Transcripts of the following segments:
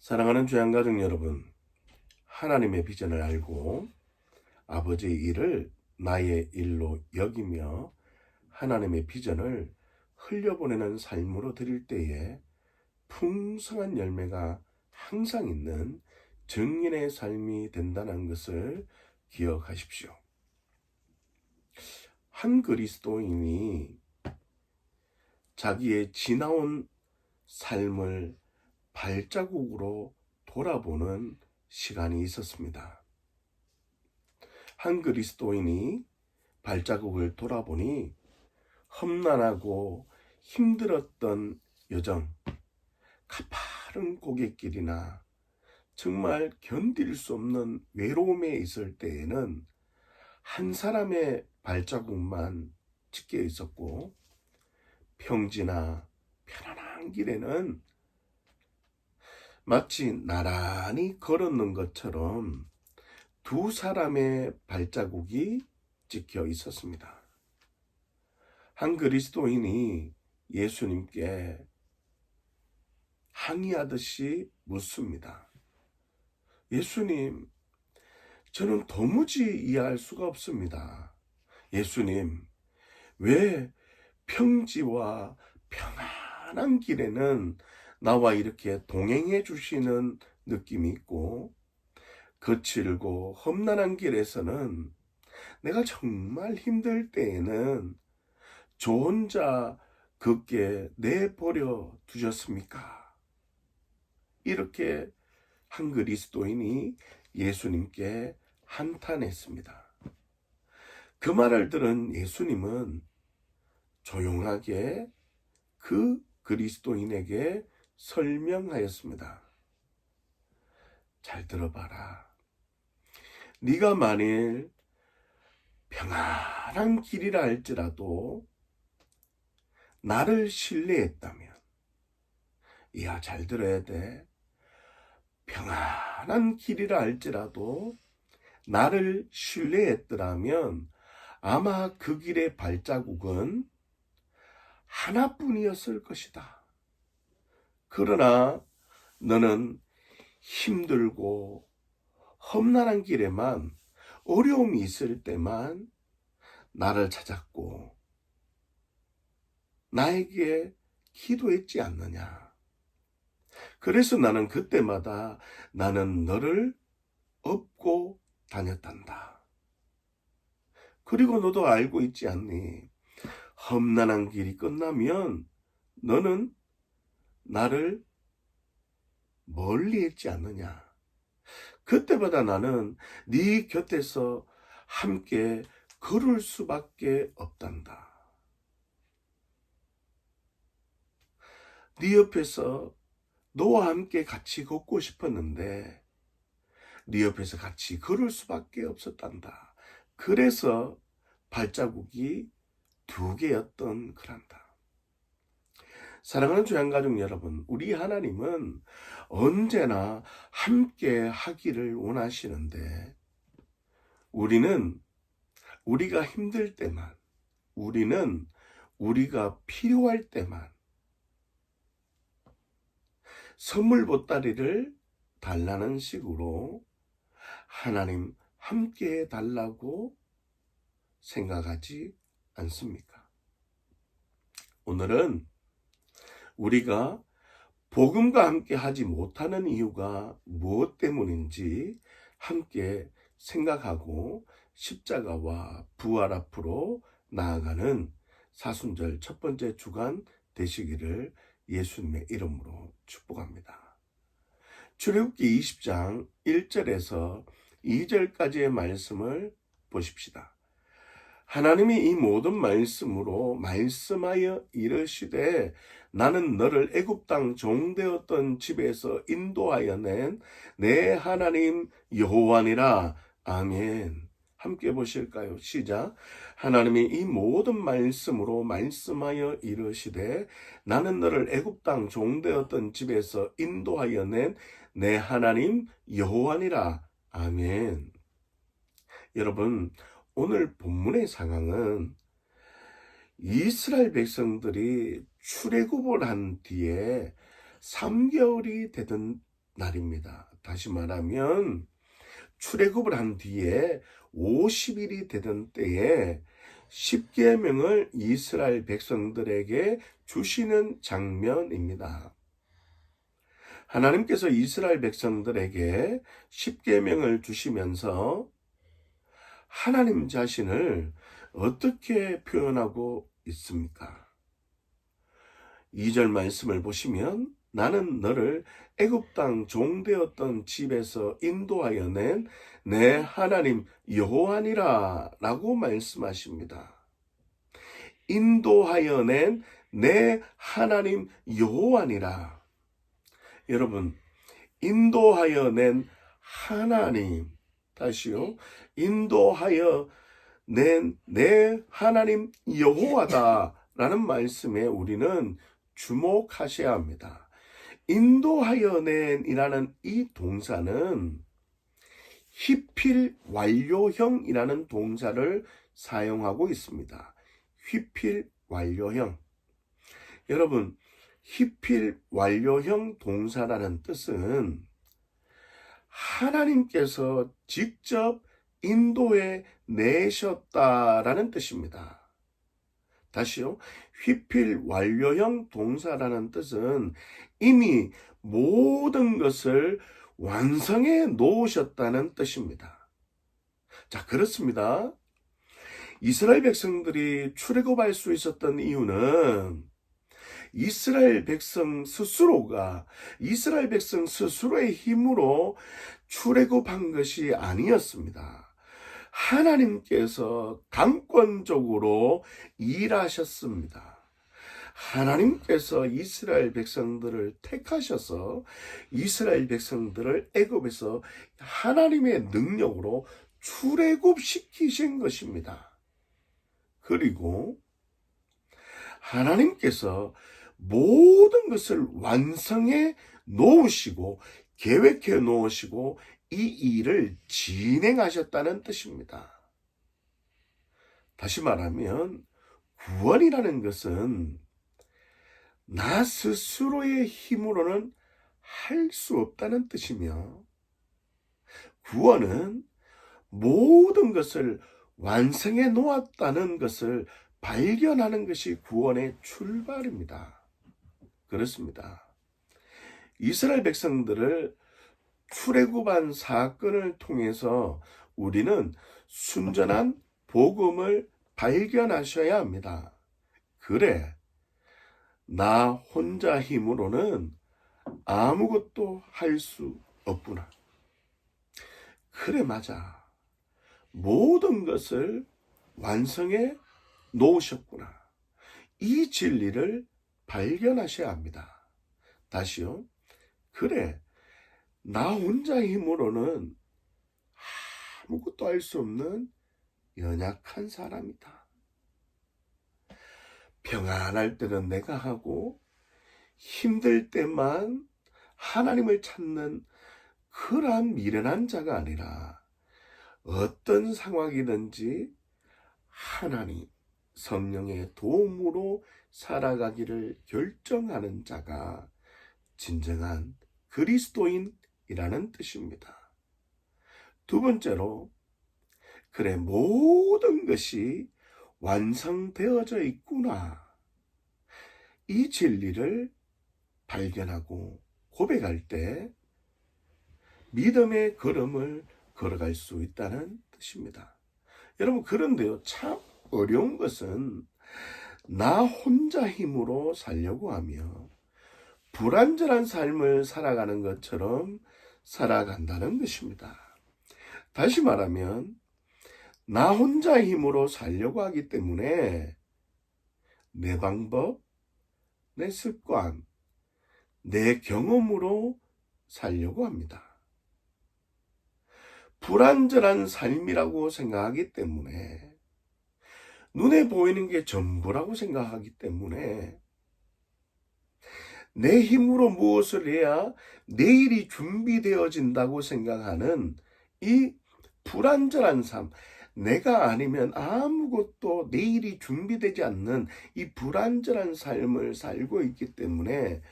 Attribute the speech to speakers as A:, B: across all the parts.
A: 사랑하는 죄양가족 여러분, 하나님의 비전을 알고 아버지의 일을 나의 일로 여기며 하나님의 비전을 흘려보내는 삶으로 드릴 때에 풍성한 열매가 항상 있는 증인의 삶이 된다는 것을 기억하십시오. 한 그리스도인이 자기의 지나온 삶을 발자국으로 돌아보는 시간이 있었습니다. 한 그리스도인이 발자국을 돌아보니 험난하고 힘들었던 여정, 가파른 고갯길이나 정말 견딜 수 없는 외로움에 있을 때에는 한 사람의 발자국만 찍혀 있었고 평지나 편안한 길에는 마치 나란히 걸었는 것처럼 두 사람의 발자국이 찍혀 있었습니다. 한 그리스도인이 예수님께 항의하듯이 묻습니다. 예수님, 저는 도무지 이해할 수가 없습니다. 예수님, 왜 평지와 평안한 길에는 나와 이렇게 동행해 주시는 느낌이 있고, 거칠고 험난한 길에서는 내가 정말 힘들 때에는 저 혼자 걷게 내버려 두셨습니까? 이렇게 한 그리스도인이 예수님께 한탄했습니다. 그 말을 들은 예수님은 조용하게 그 그리스도인에게 설명하였습니다. 잘 들어봐라. 네가 만일 평안한 길이라 할지라도 나를 신뢰했다면 이야 잘 들어야 돼. 평안한 길이라 할지라도 나를 신뢰했더라면 아마 그 길의 발자국은 하나뿐이었을 것이다. 그러나 너는 힘들고 험난한 길에만 어려움이 있을 때만 나를 찾았고 나에게 기도했지 않느냐. 그래서 나는 그때마다 나는 너를 업고 다녔단다. 그리고 너도 알고 있지 않니? 험난한 길이 끝나면 너는 나를 멀리 했지 않느냐. 그때마다 나는 네 곁에서 함께 걸을 수밖에 없단다. 네 옆에서 너와 함께 같이 걷고 싶었는데 네 옆에서 같이 걸을 수밖에 없었단다. 그래서 발자국이 두 개였던 그란다. 사랑하는 주양가족 여러분, 우리 하나님은 언제나 함께 하기를 원하시는데, 우리는 우리가 힘들 때만, 우리는 우리가 필요할 때만, 선물 보따리를 달라는 식으로 하나님 함께 달라고 생각하지 않습니까? 오늘은 우리가 복음과 함께 하지 못하는 이유가 무엇 때문인지 함께 생각하고 십자가와 부활 앞으로 나아가는 사순절 첫 번째 주간 되시기를 예수님의 이름으로 축복합니다. 출애굽기 20장 1절에서 2절까지의 말씀을 보십시다. 하나님이 이 모든 말씀으로 말씀하여 이르시되 나는 너를 애굽 땅 종되었던 집에서 인도하여 낸 내 하나님 여호와니라 아멘. 함께 보실까요? 시작. 하나님이 이 모든 말씀으로 말씀하여 이르시되 나는 너를 애굽 땅 종되었던 집에서 인도하여 낸 내 하나님 여호와니라 아멘. 여러분 오늘 본문의 상황은 이스라엘 백성들이 출애굽을 한 뒤에 3개월이 되던 날입니다. 다시 말하면 출애굽을 한 뒤에 50일이 되던 때에 10계명을 이스라엘 백성들에게 주시는 장면입니다. 하나님께서 이스라엘 백성들에게 10계명을 주시면서 하나님 자신을 어떻게 표현하고 있습니까? 2절 말씀을 보시면 나는 너를 애굽 땅 종되었던 집에서 인도하여 낸 내 하나님 여호와니라 라고 말씀하십니다. 인도하여 낸 내 하나님 여호와니라. 여러분, 인도하여 낸 하나님, 다시요. 인도하여 낸내 하나님 여호와다 라는 말씀에 우리는 주목하셔야 합니다. 인도하여 낸이라는 이 동사는 휘필 완료형이라는 동사를 사용하고 있습니다. 휘필 완료형. 여러분, 휘필 완료형 동사라는 뜻은 하나님께서 직접 인도해 내셨다라는 뜻입니다. 다시요. 휘필 완료형 동사라는 뜻은 이미 모든 것을 완성해 놓으셨다는 뜻입니다. 자, 그렇습니다. 이스라엘 백성들이 출애굽할 수 있었던 이유는 이스라엘 백성 스스로가 이스라엘 백성 스스로의 힘으로 출애굽한 것이 아니었습니다. 하나님께서 강권적으로 일하셨습니다. 하나님께서 이스라엘 백성들을 택하셔서 이스라엘 백성들을 애굽에서 하나님의 능력으로 출애굽시키신 것입니다. 그리고 하나님께서 모든 것을 완성해 놓으시고 계획해 놓으시고 이 일을 진행하셨다는 뜻입니다. 다시 말하면 구원이라는 것은 나 스스로의 힘으로는 할 수 없다는 뜻이며 구원은 모든 것을 완성해 놓았다는 것을 발견하는 것이 구원의 출발입니다. 그렇습니다. 이스라엘 백성들을 출애굽한 사건을 통해서 우리는 순전한 복음을 발견하셔야 합니다. 그래, 나 혼자 힘으로는 아무것도 할 수 없구나. 그래, 맞아. 모든 것을 완성해 놓으셨구나. 이 진리를 발견하셔야 합니다. 다시요. 그래, 나 혼자 힘으로는 아무것도 할 수 없는 연약한 사람이다. 평안할 때는 내가 하고 힘들 때만 하나님을 찾는 그러한 미련한 자가 아니라 어떤 상황이든지 하나님 성령의 도움으로 살아가기를 결정하는 자가 진정한 그리스도인이라는 뜻입니다. 두 번째로 그래 모든 것이 완성되어져 있구나. 이 진리를 발견하고 고백할 때 믿음의 걸음을 걸어갈 수 있다는 뜻입니다. 여러분, 그런데요, 참 어려운 것은 나 혼자 힘으로 살려고 하며 불완전한 삶을 살아가는 것처럼 살아간다는 것입니다. 다시 말하면, 나 혼자 힘으로 살려고 하기 때문에 내 방법, 내 습관, 내 경험으로 살려고 합니다. 불완전한 삶이라고 생각하기 때문에 눈에 보이는 게 전부라고 생각하기 때문에 내 힘으로 무엇을 해야 내일이 준비되어진다고 생각하는 이 불완전한 삶, 내가 아니면 아무것도 내일이 준비되지 않는 이 불완전한 삶을 살고 있기 때문에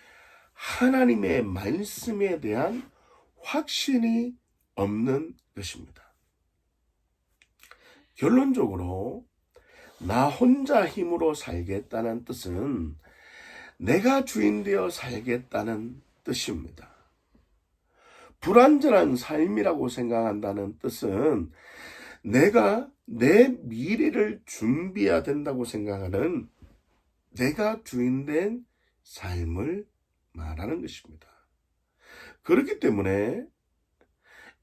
A: 하나님의 말씀에 대한 확신이 없는 것입니다. 결론적으로 나 혼자 힘으로 살겠다는 뜻은 내가 주인 되어 살겠다는 뜻입니다. 불완전한 삶이라고 생각한다는 뜻은 내가 내 미래를 준비해야 된다고 생각하는 내가 주인된 삶을 말하는 것입니다. 그렇기 때문에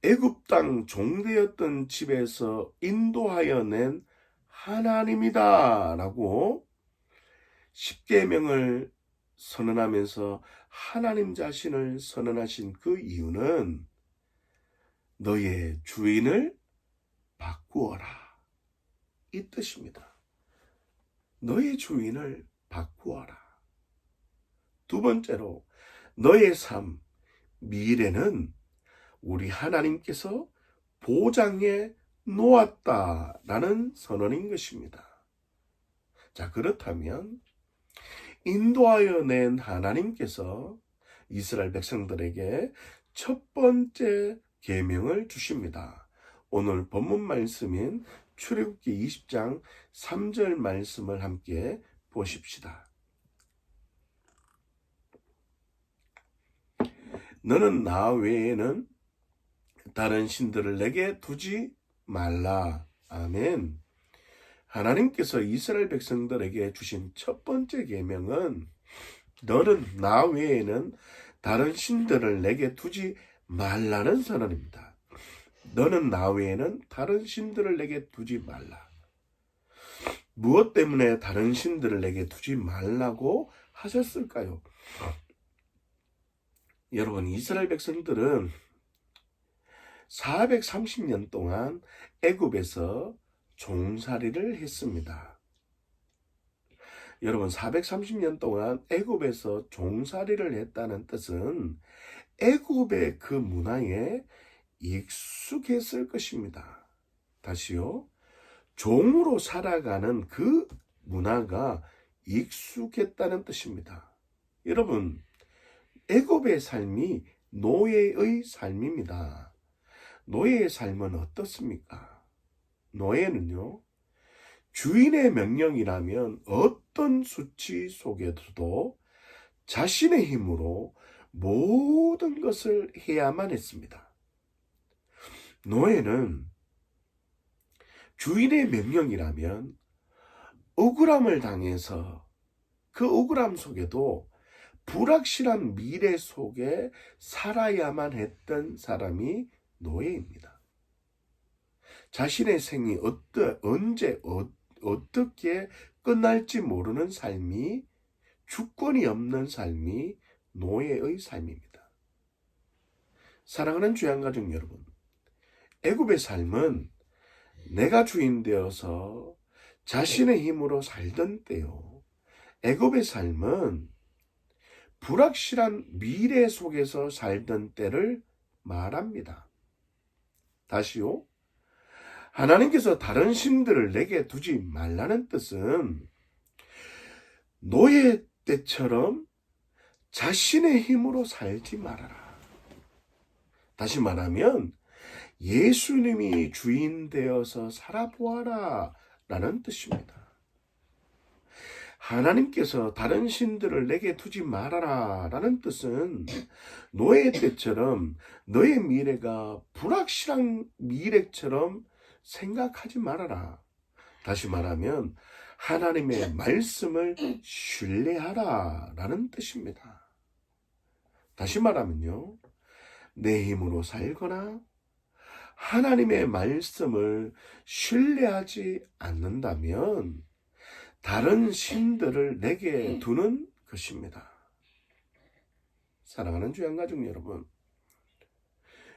A: 애굽 땅 종되었던 집에서 인도하여 낸 하나님이다 라고 십계명을 선언하면서 하나님 자신을 선언하신 그 이유는 너의 주인을 바꾸어라 이 뜻입니다. 너의 주인을 바꾸어라. 두 번째로 너의 삶 미래는 우리 하나님께서 보장해 놓았다라는 선언인 것입니다. 자, 그렇다면 인도하여 낸 하나님께서 이스라엘 백성들에게 첫 번째 계명을 주십니다. 오늘 본문 말씀인 출애굽기 20장 3절 말씀을 함께 보십시다. 너는 나 외에는 다른 신들을 내게 두지 말라. 아멘. 하나님께서 이스라엘 백성들에게 주신 첫 번째 계명은 너는 나 외에는 다른 신들을 내게 두지 말라는 선언입니다. 너는 나 외에는 다른 신들을 내게 두지 말라. 무엇 때문에 다른 신들을 내게 두지 말라고 하셨을까요? 여러분, 이스라엘 백성들은 430년 동안 애굽에서 종살이를 했습니다. 여러분 430년 동안 애굽에서 종살이를 했다는 뜻은 애굽의 그 문화에 익숙했을 것입니다. 다시요. 종으로 살아가는 그 문화가 익숙했다는 뜻입니다. 여러분, 애굽의 삶이 노예의 삶입니다. 노예의 삶은 어떻습니까? 노예는요, 주인의 명령이라면 어떤 수치 속에서도 자신의 힘으로 모든 것을 해야만 했습니다. 노예는 주인의 명령이라면 억울함을 당해서 그 억울함 속에도 불확실한 미래 속에 살아야만 했던 사람이 노예입니다. 자신의 생이 어떠, 언제 어, 어떻게 끝날지 모르는 삶이 주권이 없는 삶이 노예의 삶입니다. 사랑하는 주양가족 여러분, 애굽의 삶은 내가 주인 되어서 자신의 힘으로 살던 때요. 애굽의 삶은 불확실한 미래 속에서 살던 때를 말합니다. 다시요. 하나님께서 다른 신들을 내게 두지 말라는 뜻은 노예 때처럼 자신의 힘으로 살지 말아라. 다시 말하면 예수님이 주인 되어서 살아보아라 라는 뜻입니다. 하나님께서 다른 신들을 내게 두지 말아라 라는 뜻은 노예 때처럼 너의 미래가 불확실한 미래처럼 생각하지 말아라. 다시 말하면 하나님의 말씀을 신뢰하라 라는 뜻입니다. 다시 말하면요. 내 힘으로 살거나 하나님의 말씀을 신뢰하지 않는다면 다른 신들을 내게 두는 것입니다. 사랑하는 주양가족 여러분,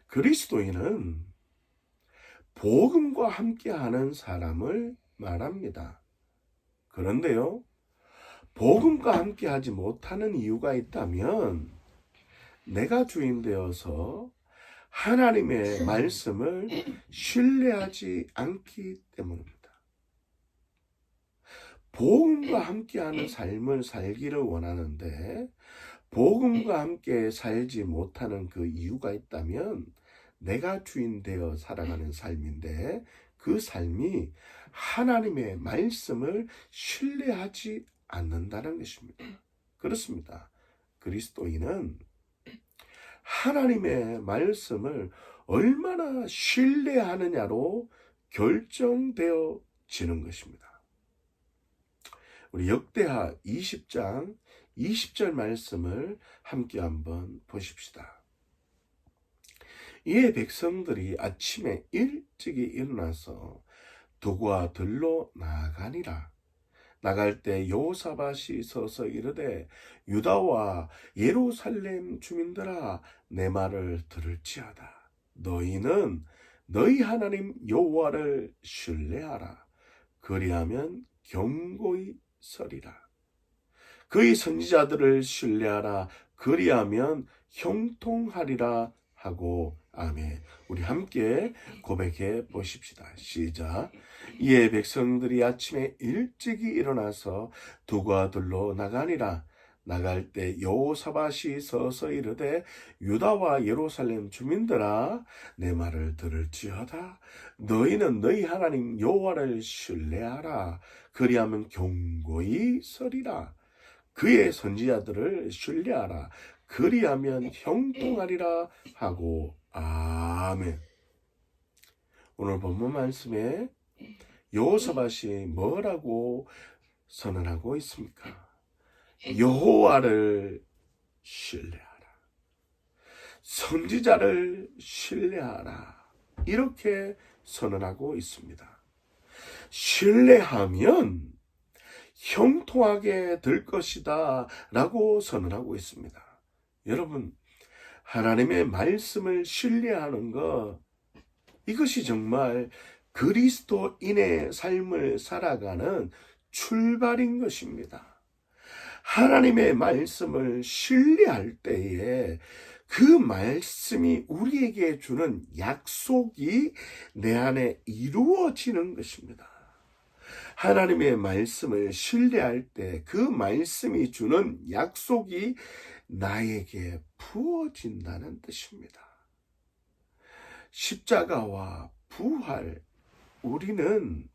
A: 그리스도인은 복음과 함께하는 사람을 말합니다. 그런데요, 복음과 함께하지 못하는 이유가 있다면 내가 주인 되어서 하나님의 말씀을 신뢰하지 않기 때문입니다. 복음과 함께하는 삶을 살기를 원하는데 복음과 함께 살지 못하는 그 이유가 있다면 내가 주인 되어 살아가는 삶인데 그 삶이 하나님의 말씀을 신뢰하지 않는다는 것입니다. 그렇습니다. 그리스도인은 하나님의 말씀을 얼마나 신뢰하느냐로 결정되어지는 것입니다. 우리 역대하 20장 20절 말씀을 함께 한번 보십시다. 이에 백성들이 아침에 일찍이 일어나서 두과 들로 나가니라. 나갈 때 요사밭이 서서 이르되 유다와 예루살렘 주민들아 내 말을 들을지어다. 너희는 너희 하나님 여호와를 신뢰하라. 그리하면 경고히 서리라. 그의 선지자들을 신뢰하라. 그리하면 형통하리라 하고 아멘. 우리 함께 고백해 보십시다. 시작. 이에 백성들이 아침에 일찍이 일어나서 두과 들로 나가니라. 나갈 때 여호사밭이 서서 이르되 유다와 예루살렘 주민들아 내 말을 들을지어다 너희는 너희 하나님 여호와를 신뢰하라 그리하면 경고히 서리라 그의 선지자들을 신뢰하라 그리하면 형통하리라 하고 아멘. 오늘 본문 말씀에 여호사밭이 뭐라고 선언하고 있습니까? 여호와를 신뢰하라. 선지자를 신뢰하라. 이렇게 선언하고 있습니다. 신뢰하면 형통하게 될 것이다 라고 선언하고 있습니다. 여러분, 하나님의 말씀을 신뢰하는 것, 이것이 정말 그리스도인의 삶을 살아가는 출발인 것입니다. 하나님의 말씀을 신뢰할 때에 그 말씀이 우리에게 주는 약속이 내 안에 이루어지는 것입니다. 하나님의 말씀을 신뢰할 때 그 말씀이 주는 약속이 나에게 부어진다는 뜻입니다. 십자가와 부활, 우리는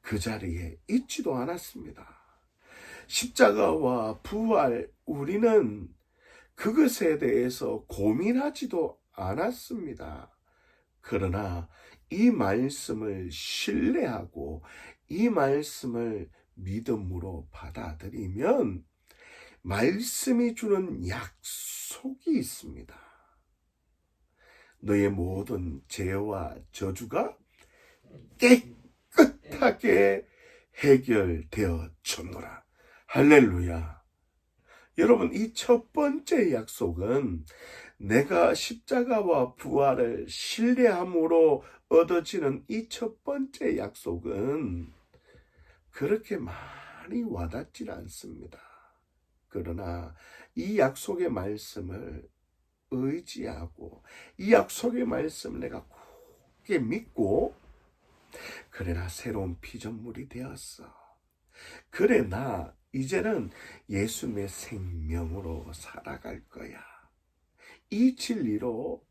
A: 그 자리에 있지도 않았습니다. 십자가와 부활, 우리는 그것에 대해서 고민하지도 않았습니다. 그러나 이 말씀을 신뢰하고 이 말씀을 믿음으로 받아들이면 말씀이 주는 약속이 있습니다. 너의 모든 죄와 저주가 깨끗하게 해결되어 졌노라. 할렐루야. 여러분, 이 첫 번째 약속은 내가 십자가와 부활을 신뢰함으로 얻어지는 이 첫 번째 약속은 그렇게 많이 와닿질 않습니다. 그러나 이 약속의 말씀을 의지하고 이 약속의 말씀을 내가 굳게 믿고 그래 나 새로운 피조물이 되었어. 그래 나 이제는 예수님의 생명으로 살아갈 거야. 이 진리로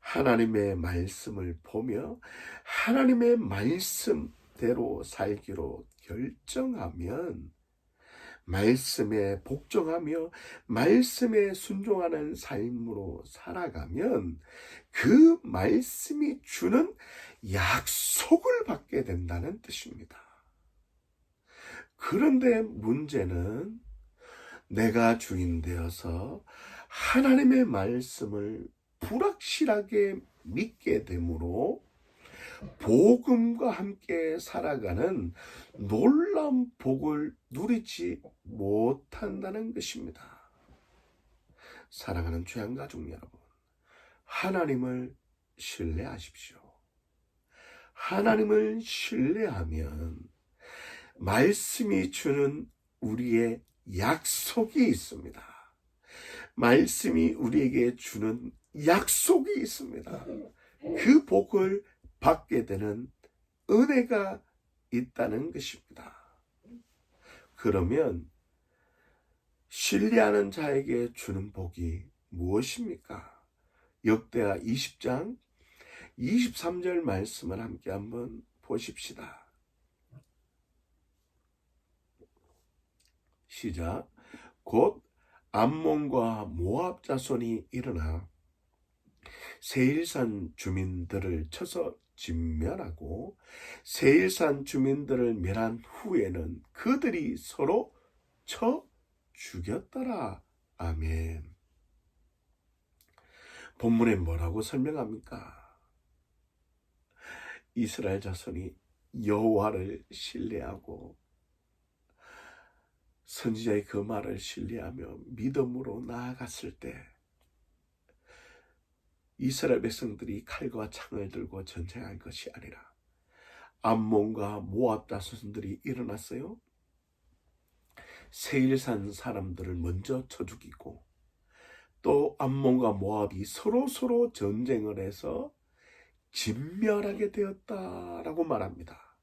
A: 하나님의 말씀을 보며 하나님의 말씀대로 살기로 결정하면 말씀에 복종하며 말씀에 순종하는 삶으로 살아가면 그 말씀이 주는 약속을 받게 된다는 뜻입니다. 그런데 문제는 내가 주인 되어서 하나님의 말씀을 불확실하게 믿게 되므로 복음과 함께 살아가는 놀라운 복을 누리지 못한다는 것입니다. 사랑하는 죄양가족 여러분, 하나님을 신뢰하십시오. 하나님을 신뢰하면 말씀이 주는 우리의 약속이 있습니다. 말씀이 우리에게 주는 약속이 있습니다. 그 복을 받게 되는 은혜가 있다는 것입니다. 그러면 신뢰하는 자에게 주는 복이 무엇입니까? 역대하 20장 23절 말씀을 함께 한번 보십시다. 시작. 곧 암몬과 모압 자손이 일어나 세일산 주민들을 쳐서 진멸하고 세일산 주민들을 멸한 후에는 그들이 서로 쳐 죽였더라. 아멘. 본문에 뭐라고 설명합니까? 이스라엘 자손이 여호와를 신뢰하고 선지자의 그 말을 신뢰하며 믿음으로 나아갔을 때 이스라엘 백성들이 칼과 창을 들고 전쟁할 것이 아니라 암몬과 모압 자손들이 일어났어요. 세일산 사람들을 먼저 쳐 죽이고 또 암몬과 모압이 서로 서로 전쟁을 해서 진멸하게 되었다라고 말합니다.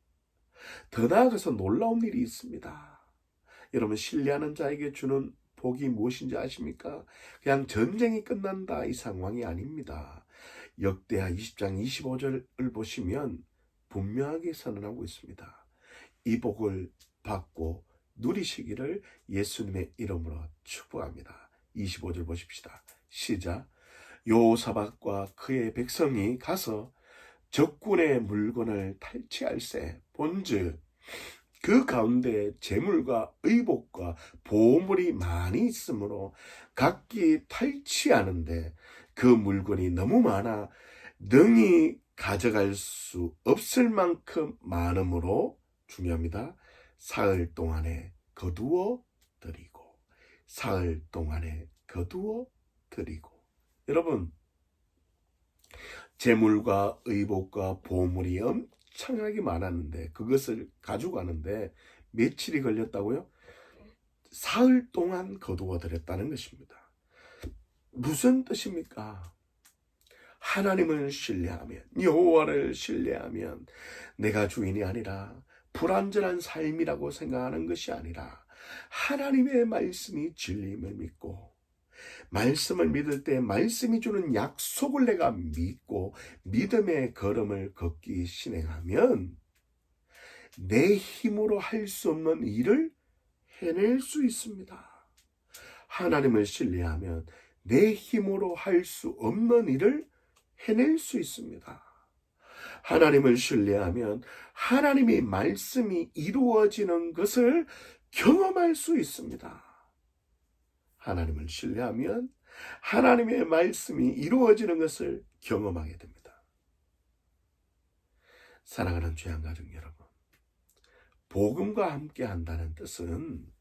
A: 더 나아가서 놀라운 일이 있습니다. 여러분 신뢰하는 자에게 주는 복이 무엇인지 아십니까? 그냥 전쟁이 끝난다 이 상황이 아닙니다. 역대하 20장 25절을 보시면 분명하게 선언하고 있습니다. 이 복을 받고 누리시기를 예수님의 이름으로 축복합니다. 25절 보십시다. 시작. 요사박과 그의 백성이 가서 적군의 물건을 탈취할세 본즉 그 가운데 재물과 의복과 보물이 많이 있으므로 각기 탈취하는데 그 물건이 너무 많아 능히 가져갈 수 없을 만큼 많으므로 중요합니다. 사흘 동안에 거두어 드리고 사흘 동안에 거두어 드리고 여러분 재물과 의복과 보물이 엄 청나게 많았는데 그것을 가져가는데 며칠이 걸렸다고요? 사흘 동안 거두어 드렸다는 것입니다. 무슨 뜻입니까? 하나님을 신뢰하면 여호와를 신뢰하면 내가 주인이 아니라 불완전한 삶이라고 생각하는 것이 아니라 하나님의 말씀이 진리임을 믿고 말씀을 믿을 때 말씀이 주는 약속을 내가 믿고 믿음의 걸음을 걷기 신행하면 내 힘으로 할 수 없는 일을 해낼 수 있습니다. 하나님을 신뢰하면 내 힘으로 할 수 없는 일을 해낼 수 있습니다. 하나님을 신뢰하면 하나님의 말씀이 이루어지는 것을 경험할 수 있습니다. 하나님을 신뢰하면 하나님의 말씀이 이루어지는 것을 경험하게 됩니다. 사랑하는 죄한 가족 여러분, 복음과 함께 한다는 뜻은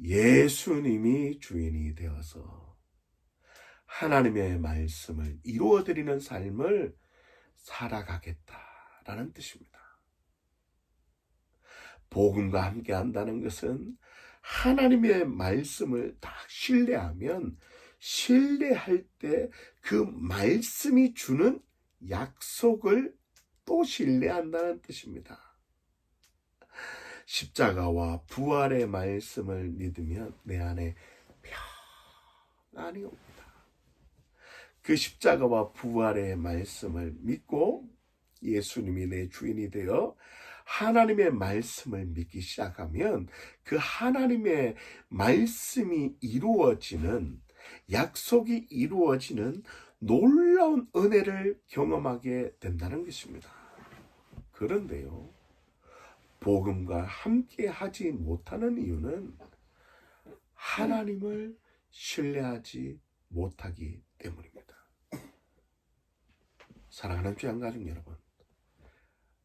A: 예수님이 주인이 되어서 하나님의 말씀을 이루어드리는 삶을 살아가겠다라는 뜻입니다. 복음과 함께 한다는 것은 하나님의 말씀을 딱 신뢰하면 신뢰할 때 그 말씀이 주는 약속을 또 신뢰한다는 뜻입니다. 십자가와 부활의 말씀을 믿으면 내 안에 평안이 옵니다. 그 십자가와 부활의 말씀을 믿고 예수님이 내 주인이 되어 하나님의 말씀을 믿기 시작하면 그 하나님의 말씀이 이루어지는 약속이 이루어지는 놀라운 은혜를 경험하게 된다는 것입니다. 그런데요, 복음과 함께 하지 못하는 이유는 하나님을 신뢰하지 못하기 때문입니다. 사랑하는 주양 가족 여러분,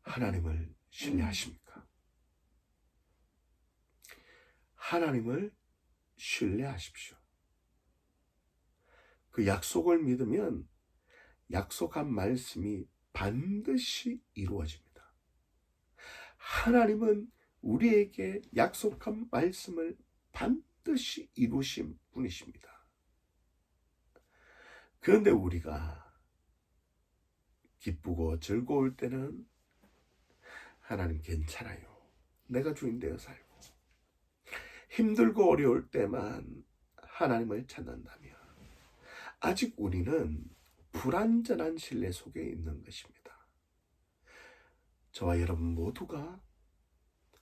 A: 하나님을 신뢰하십니까? 하나님을 신뢰하십시오. 그 약속을 믿으면 약속한 말씀이 반드시 이루어집니다. 하나님은 우리에게 약속한 말씀을 반드시 이루신 분이십니다. 그런데 우리가 기쁘고 즐거울 때는 하나님 괜찮아요. 내가 주인 되어 살고 힘들고 어려울 때만 하나님을 찾는다면 아직 우리는 불완전한 신뢰 속에 있는 것입니다. 저와 여러분 모두가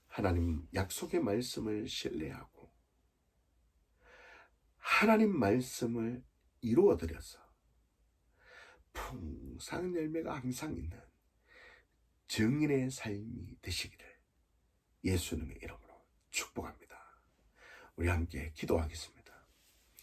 A: 하나님 약속의 말씀을 신뢰하고 하나님 말씀을 이루어드려서 풍성한 열매가 항상 있는 증인의 삶이 되시기를 예수님의 이름으로 축복합니다. 우리 함께 기도하겠습니다.